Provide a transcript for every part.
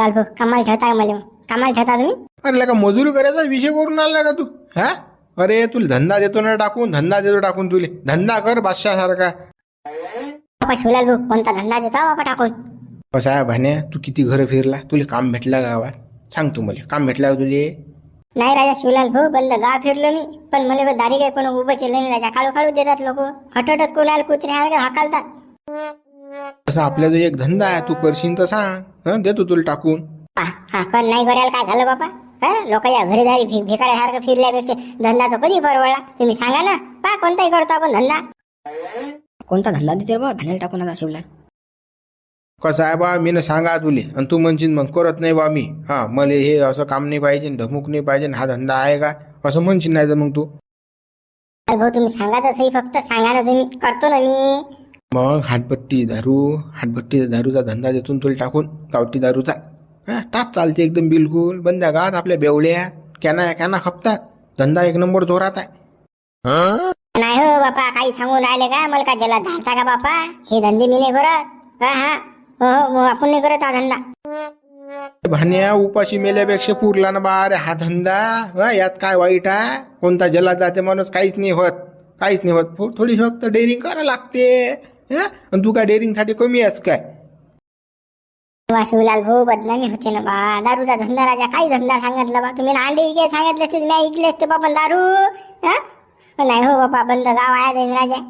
शिवलाल भाऊ कामाला ठेवता का मला? कामाला ठेवता तुम्ही? अरे लका मजुरी करायचा विषय करून आला का तू हा? अरे तुला धंदा देतो ना टाकून धंदा देतो टाकून तुले. धंदा कर बादशाह बापा शिवलाल भाऊ कोणता धंदा देता बापा टाकून? कसं आहे भाण्या तू किती घरं फिरला? तुला काम भेटलं गावात? सांग तू मला काम भेटलं का तुले? नाही राजा शिवलाल भाऊ बंद गाव फिरलो मी. पण मला दारी काही कोणी उभं केलं नाही राजा. काळू काळू देतात लोक. हटटच कोणाला कुत्रे हाकालतात. तसा आपला जो एक धंदा आहे तू करशील तर सांग. हं देतो तुला टाकून. हा पण नाही करायला काय झालं बापा? हा लोकांच्या घरी दारी भि भिकाऱ्यासारखं फिरल्यापेक्षा धंदा तर कधी परवडला? तुम्ही सांगा ना. पा कोणताही करतो आपण धंदा. कोणता धंदा देते रे बा भांडण टाकून आता शिवला. कसं आहे बा मी सांगा तुले. आणि तू म्हणशील मग करत नाही बा मी. हा मला हे असं काम नाही पाहिजे ढमुक नाही पाहिजे हा धंदा आहे का? असं म्हणशील नाही तर मग तू. अरे भाऊ तुम्ही सांगा तर सही फक्त सांगा ना तुम्ही. करतो ना मी. मग हाटपट्टी दारू हाटपट्टी दारूचा धंदा देतो तुला टाकून गावठी दारूचा. हा टाप चालते एकदम बिलकुल. बंद गावात आपल्या बेवड्या कॅना कॅना खपतात. धंदा एक नंबर जोरात आहे. नाही हो बापा काही सांगून राहिले का मला का जला धाडता का बापा? हे धंदे मी नाही करत. हा हा. हो हो हो, आपण नाही करत हा धंदा. भाण्या उपाशी मेल्यापेक्षा पुरला ना बा. अरे हा धंदा यात काय वाईट आहे? कोणता जलात जाते माणूस काहीच नाही होत. काहीच नाही होत. थोडी फक्त डेअरिंग करा लागते. हा? आणि तू काय डेअरिंगसाठी कमी आहेस काय? शिवलाल भाऊ बदनामी होते ना बा. दारूचा धंदा राजा काही धंदा सांगितलं बा. तुम्ही ना अंडे इके सांगितले असते मी ऐकले असते बाबा दारू. हा? नाही हो बापा बंद गाव आहे जाईन राजा.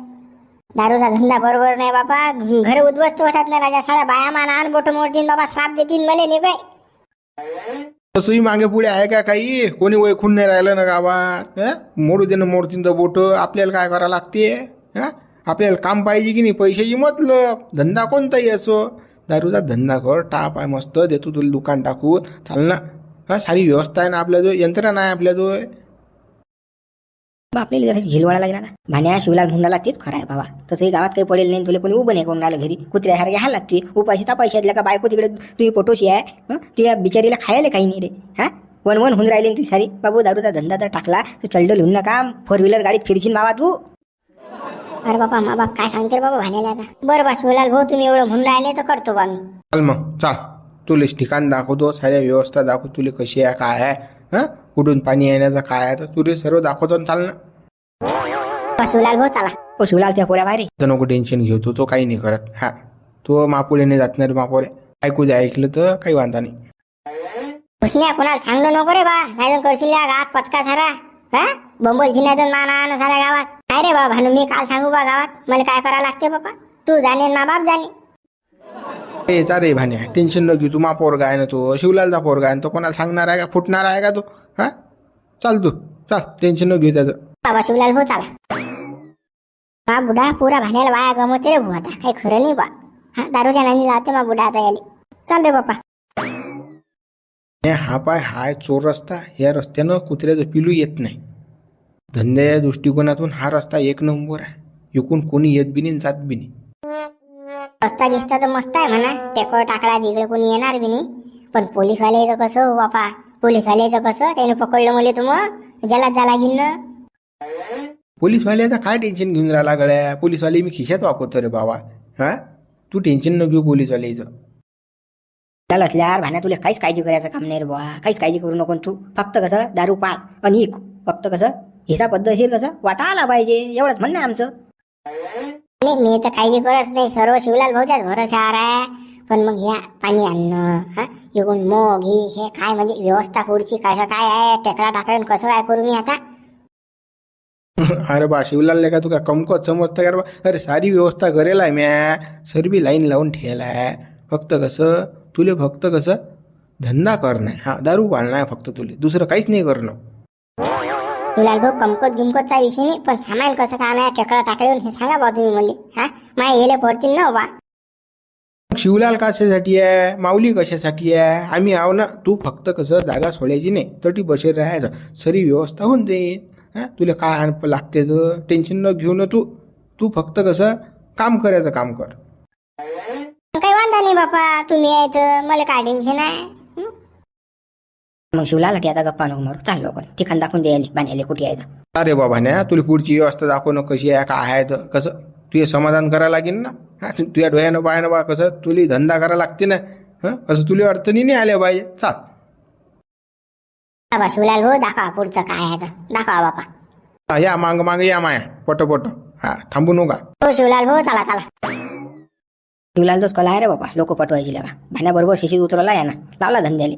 दारूचा धंदा बरोबर नाही बापा. घर उद्ध्वस्त होतात ना राजा. सारा बाया मान आण बोट मोडतील बाबा श्राप देतील मला काय तसंही मागे पुढे आहे का काही? कोणी ओळखून नाही राहिलं ना गावात? मोडू दे ना मोडतीन तर बोट. आपल्याला काय करावं लागते? हा? आपल्याला काम पाहिजे की नाही पैशाची मतलब. धंदा कोणताही असो दारूचा धंदा कर टाप आहे मस्त देतो तुला दुकान टाकू चाल ना. हा सारी व्यवस्था आहे ना आपल्याजवळ यंत्रणा आहे आपल्याजवळ. बा आपल्याला जरा झिलवाडा लागणार भाण्या शिवला ढुंडाला तेच खरं आहे बाबा. तसंही गावात काही पडेल नाही तुला कोणी उभं नाही कोणाला घरी. घरी कुत्र्यासारखे हा लागते. उपाशी तापाशी आहेत का बायको तिकडे तुझी पोटोशी आहे त्या बिचारीला खायला काही नाही रे. हा? वन वन होऊन राहिले ना तुझी सारी. बाबू दारूचा धंदा तर टाकला तर चलडल होऊन नका फोर व्हीलर गाडीत फिरशील बाबा तू. अरे बापा मा बाप काय सांगते रे बाबा भाण्याला आता? बरं बा शिवलाल भाऊ तुम्ही एवढं म्हणून राहिले तर करतो बा मी. चाल मग चाल. तुला ठिकाण दाखवतो साऱ्या व्यवस्था दाखव तुला कशी आहे काय आहे हा? कुठून पाणी येण्याचं काय आहे तर तुला सर्व दाखवतो आणि चाल ना. बा शिवलाल भाऊ चला. ओ शिवलाल त्या पोऱ्या बाहेर तर नको टेन्शन घेऊ तू तो काही नाही करत. हा. तो मापुढे नाही जात नाही रे मापोरे. ऐकू दे ऐकलं तर काही वांधा नाही. हुसन्या कोणाला सांगलो नको रे बा. नाही करशील या गावात पचका सारा. हा? बंबल झिनातून माना आण साऱ्या गावात. काय रे बा भानू मी काल सांगू बा गावात मला काय करावं लागते बाबा? तू जाणे मा बाप जाणे. ए चा रे भान्या टेन्शन न घेऊ तू मा पोरगा आहे ना तो शिवलालचा पोरगा आहे आणि तो कोणाला सांगणार आहे का? फुटणार आहे का तो? हा? चाल तू चाल टेन्शन न घेऊ त्याचं. बाबा शिवलाल भाऊ चला. हा बुडा पुरा भाण्याला वाया गमवते रे भाऊ आता काही खरं नाही बा. हा दारूच्या नांदी जाते मा बुडा आता याले. चल रे बापा. हे हा पाय हाय चोर रस्ता या रस्त्यानं कुत्र्याचं पिलू येत नाही. धंद्याच्या दृष्टिकोनातून हा रस्ता एक नंबर आहे. इकून कोणी येत बी नाही जात बी नाही. रस्ता गिस्ता तर मस्त आहे म्हणा. टेकर टाकला इकडे कोणी येणार बी नाही. पण पोलीसवाल्याचं कसं हो बापा? पोलीसवाल्याचं कसं? त्याने पकडलं मला तर मग? जलात जा लागीन ना. पोलीसवाल्याचा काय टेन्शन घेऊन राहिला गड्या? पोलीसवाले मी खिशात वापरतो रे बाबा. हा? तू टेन्शन न घेऊ पोलीसवाल्याचं. चाल असल्यावर भाण्या तुला काहीच काळजी करायचं काम नाही रे बुवा. काहीच काळजी करू नको तू. फक्त कसं दारू पाळ आणि इक. फक्त कसं हिसा पद्धतशीर कसं? वाटा आला पाहिजे एवढंच म्हणणं आहे आमचं. नाही मी तर काळजी करत नाही. सर्व शिवलाल भाऊच्याच भरोशावर आहे. पण मग ह्या पाणी आणणं हा? इकडून मग ही हे काय म्हणजे व्यवस्था पुढची कसं काय आहे? टेकडा टाकलं कसं काय करू मी आता? अरे बा शिवलाल का तू काय कमकत समजतं का रे बा? अरे सारी व्यवस्था करेल आहे म्या. सर्वी लाईन लावून ठेवला आहे. फक्त कसं? तुले फक्त कसं? धंदा करणं आहे हा दारू पाळणं आहे फक्त तुले. दुसरं काहीच नाही करणं. शिवलाल भाऊ कमकत गिमकतचा विषय नाही पण सामान कसं काय आहे टेकडा टाकलं हे सांगा बा तुम्ही मला. हा? माय हेले पडतील ना बा. शिवलाल कशासाठी आहे? माऊली कशासाठी आहे? आम्ही आहो ना तू फक्त कसं जागा सोडायची नाही तटी बसेल राहायचं. सरी व्यवस्था होऊन जाईल. हा? तुला काय आण लागते तर? टेन्शन न घेऊ ना तू. तू फक्त कसं काम करायचं काम कर. काही वांधा नाही बापा तुम्ही आहे तर मला काय टेन्शन आहे? मग शिवलाल की आता गप्पा नको मारू चाल लोक ठिकाण दाखवून द्यायला बांधायला कुठे यायचं अरे बाबा ना? तुला पुढची व्यवस्था दाखव ना कशी आहे काय आहे तर कसं तुझे समाधान करायला लागेल ना? हा? तुझ्या डोळ्यानं पायानं बा कसं तुला धंदा करायला लागते ना? हं? असं तुला अडचणी नाही आल्या पाहिजे चाल बाबा शिवलाल भाऊ दाखवा पुढचं काय आहे तर दाखवा बापा हा, या मांग मांग या माया पट पट हा? थांबू नका. हो शिवलाल भाऊ चला चला. शिवलाल दोस कला आहे रे बाबा लोक पटवायची लागा भाण्याबरोबर शिशीत उतरवला या ना? लावला धंद्याले.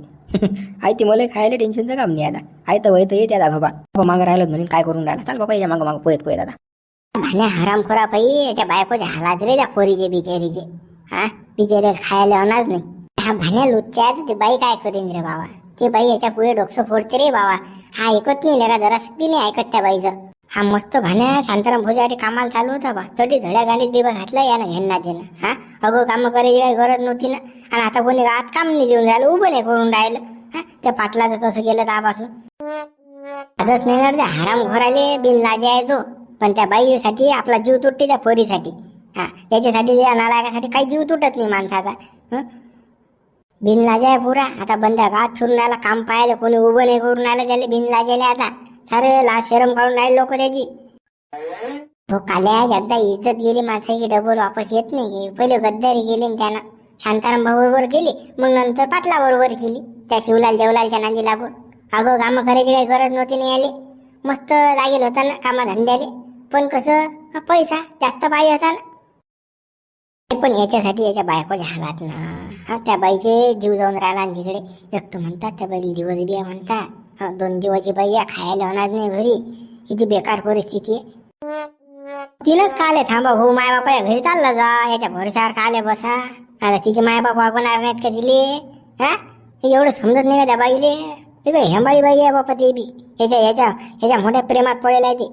आई ती मला खायला टेन्शनचं काम नाही आता. आई तर वय तर येते आता बाबा. बाबा मागं राहिलो म्हणून काय करून राहिला? चाल बाबा याच्या मागं मागं पोयत पोयत आता. भाण्या हरामखोरा पाई याच्या बायकोच्या हालात रे त्या पोरीचे बिचारीचे. हा? बिचारीला खायला होणार नाही. हा भाण्या लुच्च्या आहे तर ते बाई काय करीन रे बाबा? ते बाई याच्यापुढे डोकसं फोडते रे बाबा. हा ऐकत नाही जरा जरा बी नाही ऐकत त्या बाईचं. हा मस्त भाण्या शांताराम भोजासाठी कामाला चालू होता बा. तरी धड्या गाडीत बिबा घातला यानं घेणं देणं. हा? अगो कामं करायची काही गरज नव्हती ना. आणि आता कोणी आत काम नाही देऊन राहिलं उभं नाही करून राहिलं. हा? त्या पाटलाचं तसं गेलं त्यापासून आजच नाही ना हराम घोराले बिन लाजे आहे तो पण त्या बाईसाठी आपला जीव तुटते त्या पोरीसाठी. हा? याच्यासाठी त्या नालायकासाठी काही जीव तुटत नाही माणसाचा. बिन लाजा आहे पुरा. आता बंद गात फिरून आला काम पाहायला कोणी उभं नाही करून राहिलं त्याला बिन लाजेले आता. सारे लाज शरम काढून राहिले लोक त्याची. तो काल्या एकदा इज्जत गेली माणसाची डबल वापस येत नाही. पहिले गद्दारी केली त्यानं शांताराम बरोबर केली मग नंतर पाटला बरोबर केली. त्या शिवलाल देवलालच्या नांदी लागून. अगं कामं करायची काही गरज नव्हती नाही आली. मस्त लागेल होता ना कामा धंद्याले. पण कसं? पैसा जास्त पाहिजे होता ना. पण याच्यासाठी याच्या बायकोच्या हालात ना. हा त्या बाईचे जीव जाऊन राहिला आणि तिकडे एक तर म्हणतात त्या बाईला दिवस बिया म्हणतात. दोन दिवसची बाई खायला होणार नाही घरी किती बेकार परिस्थिती आहे. तिनंच काले थांबा भाऊ माय बापा घरी चालला जा याच्या भरोशावर काले बसा. आता तिचे माय बाप वागवणार नाहीत का दिले हा? एवढं समजत नाही का त्या बाईले? ते काय हेंबाळी बाई आहे बापा ते बी. ह्याच्या ह्याच्या ह्याच्या मोठ्या प्रेमात पडेल आहे ते.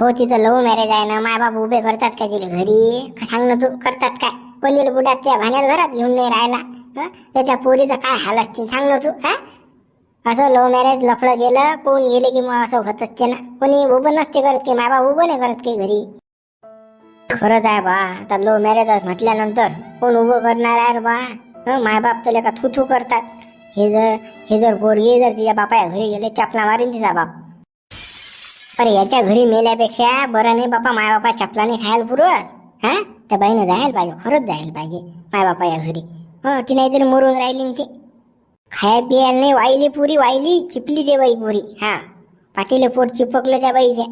हो तिचं लव्ह मॅरेज आहे ना माय बाप उभे करतात का तिला घरी? सांग ना तू करतात काय? कोणी बुडात त्या भाण्याला घरात घेऊन नाही राहिला? त्याच्या पोरीचं काय हाल असतील सांग ना तू हा? असं लव्ह मॅरेज लफडं गेलं पोहून गेले की मग असं होत असते ना. कोणी उभं नसते करत की माय बाप उभं नाही करत की घरी. खरंच आहे बा आता लव्ह मॅरेज म्हटल्यानंतर कोण उभं करणार आहे बा? हं, मायबाप तर का थू थू करतात. हे जर हे जर पोरगी जर तिच्या बापाया घरी गेले चपला मारीन तिचा बाप. पण याच्या घरी मेल्यापेक्षा बरं नाही बापा मायबापा चपलाने खायला पुरवत हा? त्या बाईनं जायला पाहिजे खरंच जायला पाहिजे मायबापाच्या घरी. हो ती नाहीतरी मरून राहिली ते ती. खाया पियाला नाही वाहिली पुरी वाहिली चिपली दे बाई पुरी. हा पाटीले पोट चिपकलं त्या बाईच्या.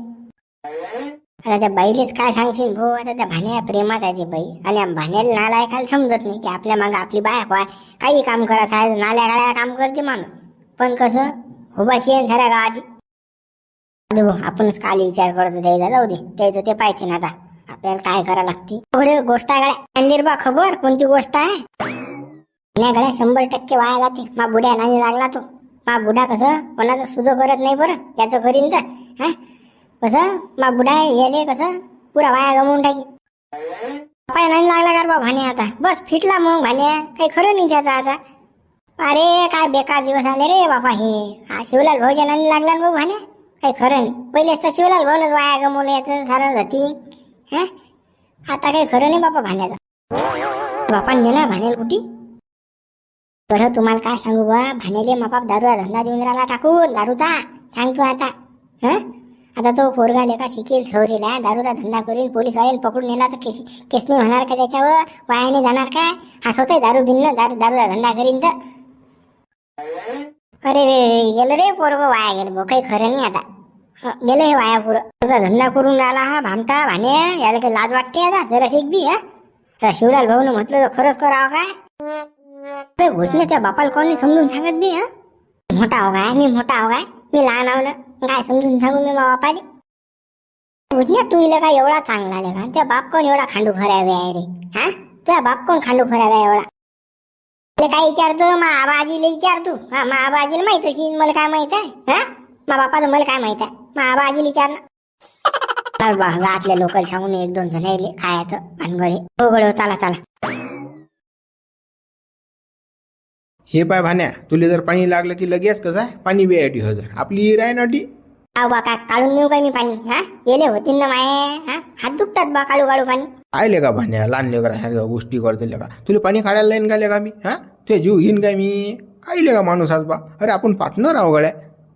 आता त्या बाईलेच काय सांगशील गो आता त्या भाण्या प्रेमात आहे ती बाई. आणि भाण्याला नाला काय समजत नाही की आपल्या मागे आपली बायको आहे. काही काम करायचं आहे नाल्या गाड्या काम करते माणूस. पण कसं? हुबाशी आहे साऱ्या गावाची. भाऊ, आपणच काल विचार करतो द्यायचा जाऊ दे. द्यायचं ते पाहिजे ना आता. आपल्याला काय करावं लागते? थोडे गोष्ट आहे गड्या अंडीर खबर? कोणती गोष्ट आहे? नाही गड्या शंभर टक्के वाया जाते. मा बुड्या नाही लागला तो. मा बुडा कसं? कोणाचं सुधो करत नाही बरं. त्याचं करीन तर हा? कसं? मा बुडा येले कसं? पुरा वाया गमवून टाकी. पाय नाही लागला का बा भाणे आता? बस फिटला मग भाण्या. काही खरं नाही त्याचा आता. अरे काय बेकार दिवस आले रे बापा हे. हा शिवलाल भाऊच्या नांदी लागला ना भाऊ भाण्या? काही खरं नाही. पहिलेच तर शिवलाल भाऊनच वाया गमवलं याचं सारं जाती. हा? आता काही खरं नाही बापा भाण्याचं. बापा नेला भाण्याला कुठे? बरं तुम्हाला काय सांगू बा? भानेले मापाप दारूचा धंदा देऊन राहिला टाकून दारूचा. सांगतो आता. हं? आता तो पोरगा लेका शिकेल सवरीला दारूचा धंदा करीन पोलीस वाईन पकडून नेला तर केस केस नाही होणार का त्याच्यावर? वायाने जाणार काय हा स्वतः दारू भिन्न दारू दारूचा धंदा करीन तर. अरे रे रे गेलं रे पोरग वाया गेलं बो काही खरं नाही आता. गेलं हे वाया पुरं. तुझा धंदा करून राहिला हा भामटा भाने याला काही लाज वाटते आता? जरा शिक बी हा? आता शिवलाल भाऊन म्हटलं तर खरंच करावं काय? अरे घुसणे त्या बापाला कोणी समजून सांगत बी हा? मोठा हो मी मोठा हो मी लहान आवलं काय समजून सांगू मी मा बापाले। घुसण्या तू इला काय एवढा चांगला आले का त्या बाप कोण एवढा खांडू खरावे आहे रे हा? तुझ्या बाप कोण खांडू खरावे आहे एवढा? ते काय विचारतो मा आबाजीला विचारतो हा मा आबाजीला माहीत अशी मला काय माहीत आहे हा? मा बापाचं मला काय माहीत आहे मा आबाजीला विचार ना चल बा गावातल्या लोकल सांगून एक दोन जण यायले खायचं भानगडे. हो गडे हो, चला चला. हे पाय भाण्या तुला जर पाणी लागलं की लगेच कसं आहे? पाणी वेळाटी हजर. आपली हिर आहे ना टी आव बा काय काढून नेऊ काय मी पाणी हा? गेले होतील ना माये हा? हात दुखतात बा काढू काढू पाणी. आयले का भाण्या लहान लेकरा ह्या गोष्टी करते का? तुला पाणी काढायला लाईन का का मी हा? तुझ्या जीव घेईन काय मी? काही का माणूस आज बा? अरे आपण पार्टनर आहो गड्या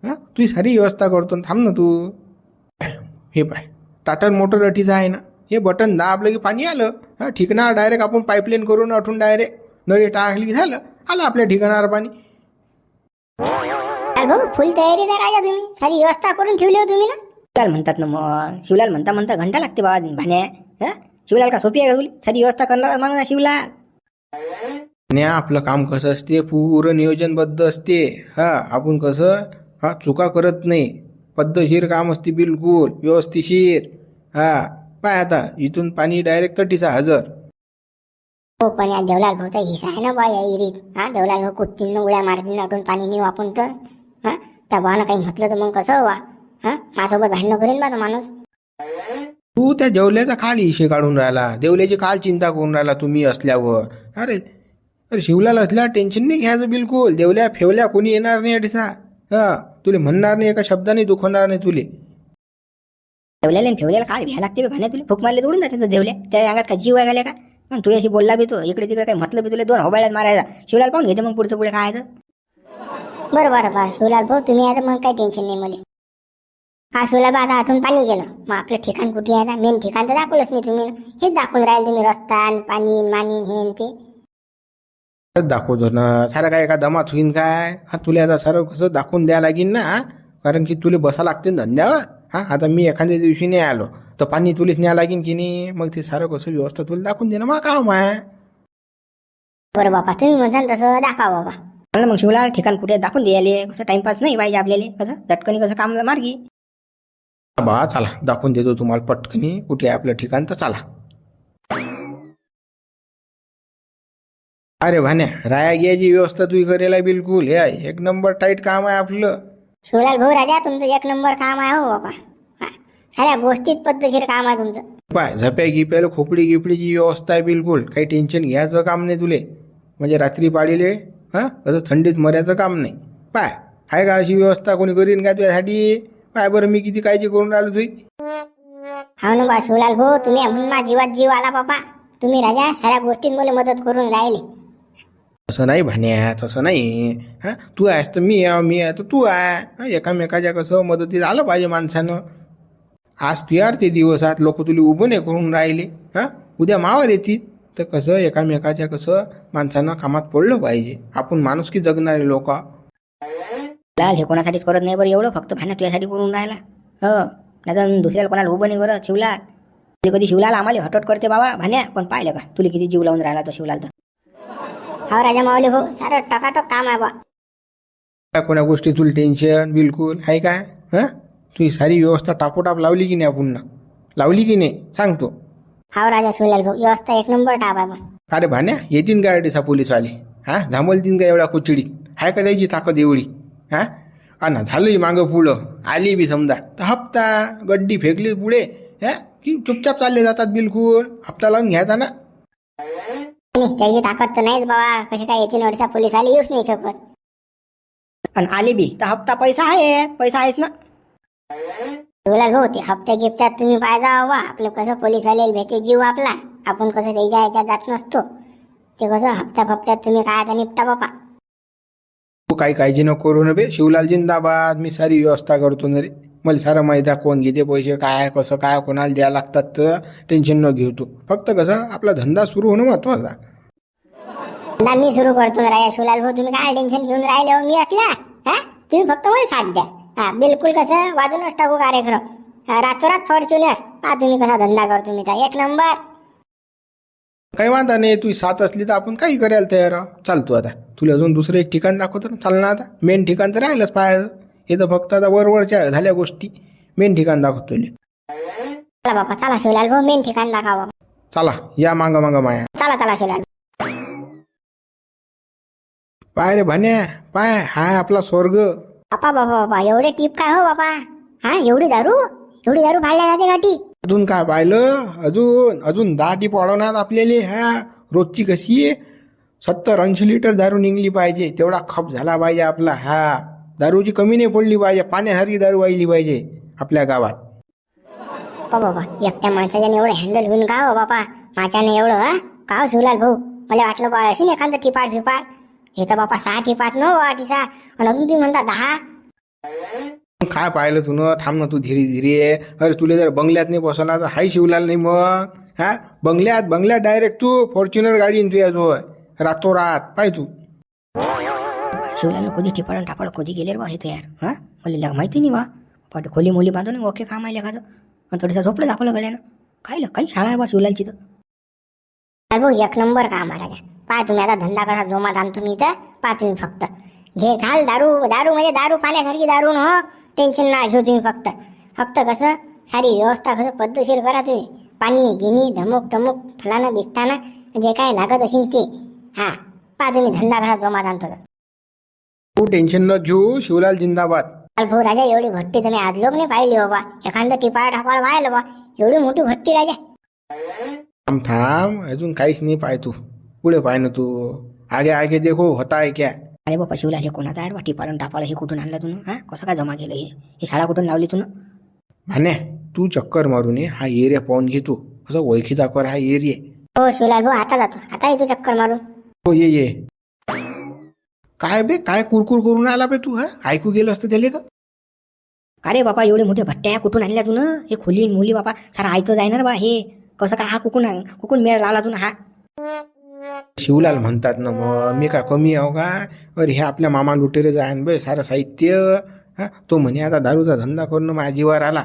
हा? तुझी सारी व्यवस्था करतो थांब ना तू. हे पाय टाटर मोटर अटीचं आहे ना? हे बटन दाबलं की पाणी आलं हा? ठीक ना डायरेक्ट आपण पाईपलाईन करून अठून डायरेक्ट नळी टाकली की झालं. आलं आपल्या ठिकाणावर पाणी. शिवलाल भाऊ फुल तयारी आहे राजा तुम्ही. सारी व्यवस्था करून ठेवली हो तुम्ही ना. शिवलाल म्हणतात ना मग शिवलाल म्हणता म्हणता घंटा लागते बाबा भाण्या हा? शिवलाल का सोपी आहे का तुली? सारी व्यवस्था करणार आहे शिवलाल. आणि आपलं काम कसं असते? पूर्ण नियोजनबद्ध असते. हा आपण कसं? हा चुका करत नाही. पद्धतशीर काम असते बिलकुल. व्यवस्थिशीर हा पाय आता इथून पाणी डायरेक्ट तटीचा हजर. हो पण या देवलाल भाऊचा हिसा आहे ना बा या इरीत हा देवलाल भाऊ कुत्तीनं उड्या मारतील नटून पाणी नेऊ आपण तर. हा त्या भावानं काही म्हटलं तर मग कसं व्हा हा माझ्यासोबत भांडणं करेल बा तो माणूस. तू त्या जेवल्याचा खाल इशे काढून राहिला. देवल्याची काल चिंता करून राहिला तुम्ही असल्यावर. अरे अरे शिवलाल असल्या टेन्शन नाही घ्यायचं बिलकुल. देवल्या फेवल्या कोणी येणार नाही अडीसा हा तुले म्हणणार नाही एका शब्दाने दुखवणार नाही तुले. ठेवलेले ठेवलेला काय भ्या लागते बे भाण्या तुला. फुक मारले उडून जाते देवल्या. त्या अंगात काय जीव आहे का? मग तू अशी बोलला बी तो. इकडे तिकडे काय म्हटलं बी तुला दोन होबाळ्यात मारायचा शिवलाल पाहून घेते मग पुढचं पुढे काय आहे तर. बरं बरं बरं. शिवलाल भाऊ तुम्ही आता मग काही टेन्शन नाही मला. हा शिवलाल भाऊ आता आठवून पाणी गेलं. मग आपलं ठिकाण कुठे आहे आता? मेन ठिकाण तर दाखवलंच नाही तुम्ही. हेच दाखवून राहिले तुम्ही रस्ता आणि पाणी आणि मानी आणि हे आणि ते. दाखवतो ना. सारं काय एका दमात होईन काय? हा तुला आता सारं कसं दाखवून द्यावं लागेल ना? हा? कारण की तुला बसा लागते ना धंद्यावर. हा आता मी एखाद्या दिवशी नाही आलो. तर पाणी तुलाच न्यावं लागेल की नाही मग ते सारं कसं व्यवस्था तुला दाखवून देणं मग काम आहे बरं बाबा तुम्ही म्हणता तसं दाखवा बाबा. म्हणलं मग शिवलाल ठिकाण कुठे दाखवून द्यायले कसं टाइमपास नाही पाहिजे आपल्याला कसं झटकनी कसं काम मार्गी. बा चला दाखवून देतो तुम्हाला पटकनी कुठे आहे आपलं ठिकाण तर चला. अरे भान्या राया घ्यायची व्यवस्था तू करेल आहे बिलकुल हे आहे, एक नंबर टाईट काम आहे आपलं. शिवलाल भाऊ राजा तुमचं एक नंबर काम आहे हो बाबा साऱ्या गोष्टीत पद्धतशीर काम आहे तुमचं. पाय झप्या गिप्याला खोपडी गिपडीची व्यवस्था आहे बिलकुल. काही टेन्शन घ्यायचं काम नाही तुले. म्हणजे रात्री पाडीले हां? असं थंडीत मरायचं काम नाही. पाय आहे का अशी व्यवस्था कोणी करीन का तुझ्यासाठी? पाय बरं मी किती काळजी करून राहिलो तुझी? हा ना बा शिवलाल भाऊ तुम्ही म्हणून माझ्या जीवात जीव आला बाबा. तुम्ही राजा साऱ्या गोष्टीत मला मदत करून राहिले. तसं नाही भान्या तसं नाही. हां? तू आहेस तर मी आहे मी आहे तर तू आहे. हं, एकामेकाच्या कसं मदतीत आलं पाहिजे माणसानं. आज तू यार ते दिवसात लोक तुला उभं नाही करून राहिले हां? उद्या मावर येतील. तर कसं एकामेकाच्या कसं माणसानं कामात पडलं पाहिजे. आपण माणुसकी जगणारे लोक लाल हे कोणासाठीच करत नाही बरं एवढं फक्त भाण्या तुझ्यासाठी करून राहिला. हो नाही तर दुसऱ्याला कोणाला उभं नाही करत शिवलाल. कधी कधी शिवलाल आम्हाला हटवट करते बाबा भाण्या पण पाहिलं का? तुला किती जीव लावून राहिला तो शिवलाल तर. हा राजा माऊली हो सारं टकाटक काम आहे बा. कोणा गोष्टी तुला टेन्शन बिलकुल आहे काय? हां? तुझी सारी व्यवस्था टापोटाप लावली की नाही आपण लावली की नाही? सांगतो हा राजा शिवलाल भाऊ व्यवस्था एक नंबर टाप आहे बा. अरे भान्या येतीन का अडीसा पोलीसवाले? हा? थांबवतील का एवढ्या कुचडीत आहे का त्याची ताकद एवढी? हा? अना झालंही मागं पुढं. आली बी समजा. तर हप्ता गड्डी फेकली पुढे. हा? की चुपचाप चालले जातात बिलकुल. हप्ता लावून घ्यायचा ना. नाही त्याची ताकद तर नाहीच बाबा. कशी काय येतील अडीचा पोलीस आले येऊच नाही शकत. आणि आली बी तर हप्ता पैसा आहे. पैसा आहेस ना. शिवलाल भाऊ ते हप्त्या गिफ्टात तुम्ही पाहिजे बा आपलं कसं पोलीस आले भेटे जीव आपला. आपण कसं त्याच्या ह्याच्यात जात नसतो. ते कसं हप्त्या फप्त्यात तुम्ही काय आता निपटा बापा. तू काही काळजी नको करू न बे शिवलाल जिंदाबाद मी सारी व्यवस्था करतो ना रे मला सारं माहिती आहे कोण घेते पैसे काय कसं काय कोणाला द्यायला लागतात तर टेन्शन न घेऊ तू. फक्त कसं आपला धंदा सुरू होणं महत्त्वाचा. ना मी सुरू करतो ना राजा शिवलाल भाऊ. तुम्ही काय टेन्शन घेऊन राहिले हो? मी असला हा? तुम्ही फक्त मला साथ द्या. हा बिलकुल कसं वाजूनच टाकू कार्यक्रम. हा, रातोरात फॉर्च्युनर हा तुम्ही कसा धंदा करतो मी एक नंबर काही वांधा नाही तू साथ असली तर आपण काही करायला तयार आहो चालतो आता. तुला अजून दुसरं एक ठिकाण दाखवतो ना. चालणार आता. मेन ठिकाण तर राहिलंच पाहायचं. हे तर फक्त आता वरवरच्या झाल्या गोष्टी. मेन ठिकाण दाखवतो तुला. चला बापा चला शिवलाल भाऊ मेन ठिकाण दाखवा बाबा चला या मांग मांग माया. चला चला शिवलाल. पाय रे भान्या पाय. हाय आपला स्वर्ग. बापा बापा बापा एवढे टीप काय हो बापा हा एवढी दारू? एवढी दारू फाडल्या जाते गाठी. अजून काय पाहिलं अजून अजून दहा टीप वाढवणार आपल्याला हा? रोजची कशी? सत्तर ऐंशी लिटर दारू निघली पाहिजे. तेवढा खप झाला पाहिजे आपला हा? दारूची कमी नाही पडली पाहिजे पाण्यासारखी दारू वाहिली पाहिजे आपल्या गावात. बापा बाबा एकट्या माणसाच्याने एवढं हँडल होऊन का हो बापा माझ्याने एवढं हा? का हो शिवलाल भाऊ? मला वाटलं बा अशी नाही एखादं टिपाट फिपाट हे तर बापा सहा टिपाट न वाटीसा आणि अजून तुम्ही म्हणता दहा? काय पाहिलं तू न थांब ना तू धीरे धीरे. अरे तुला जर बंगल्यात नाही बसवणार तर हाय शिवलाल नाही मग. हा? बंगल्यात बंगल्यात डायरेक्ट तू फॉर्च्युनर गाडी तुझ्या जवळ रातोरात पाय तू. शिवलाला कधी टिपाडून टापाड कधी गेले रे बा हे तर यार. हा? मला लाग माहिती नाही बा. पाठी खोली मोली बांधून ओके काम आहे लेखाचं आणि थोडंसं झोपलं दाखवलं गड्यानं. काय काही शाळा आहे बा शिवलालची तर. एक नंबर काम आहे पहा तुम्ही आता धंदा कसा जोमात आणतो मी इथं? पहा तुम्ही फक्त. घे घाल दारू दारू म्हणजे दारू पाण्यासारखी दारू न हो. टेन्शन ना घेऊ तुम्ही फक्त. फक्त कसं? सारी व्यवस्था कसं? पद्धतशीर करा तुम्ही. पाणी गिनी धमुक टमुक फलानं बिस्तानं जे काय लागत असेल ते. हा. पहा तुम्ही धंदा कसा जोमात आणतो. तू टेन्शन न घेऊ शिवलाल जिंदाबाद. भाऊ राजा एवढी भट्टी तुम्ही आज लोक नाही पाहिली बाबा एखादं टिपाळ ठापाळ व्हायला बा. एवढी मोठी भट्टी राजा. थांब थांब. अजून काहीच नाही पाय तू. पुढे पाय ना तू? आगे आगे देखो होता है क्या? अरे बापा शिवलाल हे कोणाचं आहे? रे बा टिपाडून टापाड हे कुठून आणलं तू? हा? कसं काय जमा केलं हे? ही शाळा कुठून लावली तू भाण्या तू चक्कर मारून ये हा एरिया पाहून घे तू. असं ओळखीचा कर हा एरिया. हो शिवलाल भाऊ आता जातो. आता येतो चक्कर मारून. हो ये ये. काय बे काय कुरकुर करून आला बे तू हा? ऐकू गेलं असतं त्याला तर. अरे बापा एवढे मोठे भट्ट्या कुठून आणल्या तू हे खोली मुली बापा सारा आयतं जाईना रे बा हे. कसं काय हा कुकून कुकून मेळ लावला तू हा? शिवलाल म्हणतात ना मग मी का कमी आहो का? अरे हे आपल्या मामा लुटेरे जायन बे सारं साहित्य. हा तो म्हणे आता दारूचा धंदा करून माझ्या जीवावर आला.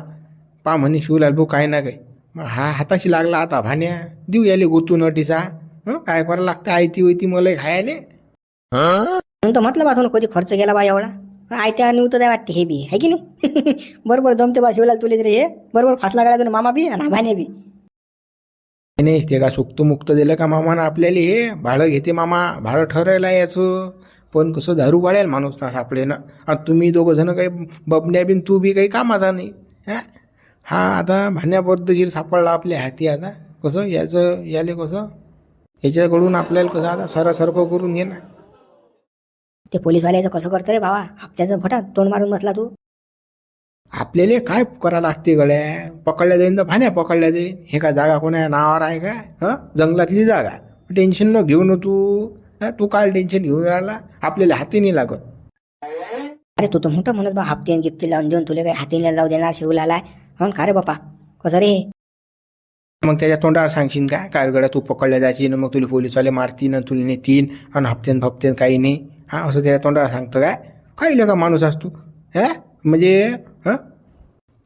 पा म्हणे शिवलाल भाऊ काय ना काय. मग हा हाताशी लागला आता भाण्या. देऊ याले गोतून अटीसा हं काय करायला लागतं? आयती वयती मला खायले. म्हणून तर म्हटलं बा तुला कधी खर्च गेला बा एवढा? आयत्या आणि उतर वाटते हे बी. आहे की नाही? बरोबर जमते बा शिवलाल तुले तरी हे. बरोबर फासला गाड्या तुला मामा बी आणि भाने बी. नाही ते का सुक्त मुक्त दिलं का मामानं आपल्याला? हे भाडं घेते मामा भाडं ठरायला याचं. पण कसं दारू पाडेल माणूस ना सापडेनं. आणि तुम्ही दोघं जण काही बबण्या बिन तू बी काही कामाचा नाही. हा? हा आता भाण्याबद्दल सापडला आपल्या हाती आता. कसं याचं याले कसं? याच्याकडून आपल्याला कसं आता सरासारखं करून घे ना. ते पोलीसवाल्याचं कसं करतं रे बाबा? हप्त्याचं फटाक तोंड मारून बसला तू. आपल्याला काय करा लागते गड्या? पकडल्या जाईन तर भाण्या पकडल्या जाईन. हे का जागा कोणा नावावर आहे का हं? जंगलातली जागा. टेन्शन न घेऊ न तू? तू काय टेन्शन घेऊन राहिला. आपल्याला हाती नाही लागत. अरे तू तर मोठं म्हणत बा हप्ते आणि गिफ्ते लावून देऊन तुला काही हातीने लावू देणार शिवलाला म्हणून का रे बापा? कसं रे? मग त्याच्या तोंडावर सांगशील का काय गड्या तू पकडल्या जायची ना मग तुला पोलीसवाले मारतीन आणि तुला नेतीन आणि हप्त्यान फप्त्यान काही नाही. हा असं त्याच्या तोंडावर सांगतं काय? काय का माणूस असतो हा? म्हणजे हं?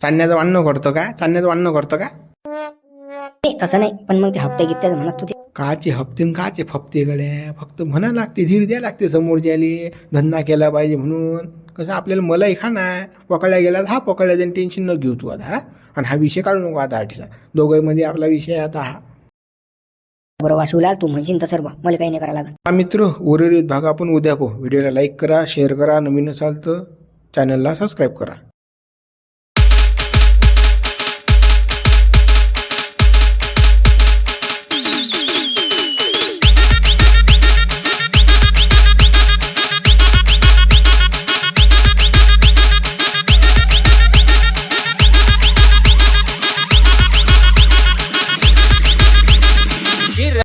चालण्याचं वाणं करतं का? चालण्याचं वाणं करतं का? नाही तसं नाही पण मग ते हप्ते गिफ्त्याचं म्हणत तू ते काचे हप्ते काचे फप्ते गड्या? फक्त म्हणा लागते धीर द्या लागते समोरच्याले. धंदा केला पाहिजे म्हणून. कसं आपल्याला मलाही खाना पकडल्या गेला तर हा पकडल्या जाईन टेन्शन न घेऊ तू आता हा? आणि हा विषय काढू नको आता आठीचा. दोघांमध्ये आपला विषय आता हा. बरोबर शिवलाल तू म्हणशील तसं रे बा मला काही नाही करावं लागत. हा मित्र उर्वरित भाग आपण उद्या पाहू. व्हिडिओला लाईक करा शेअर करा. नवीन असाल तर चॅनलला सबस्क्राईब करा.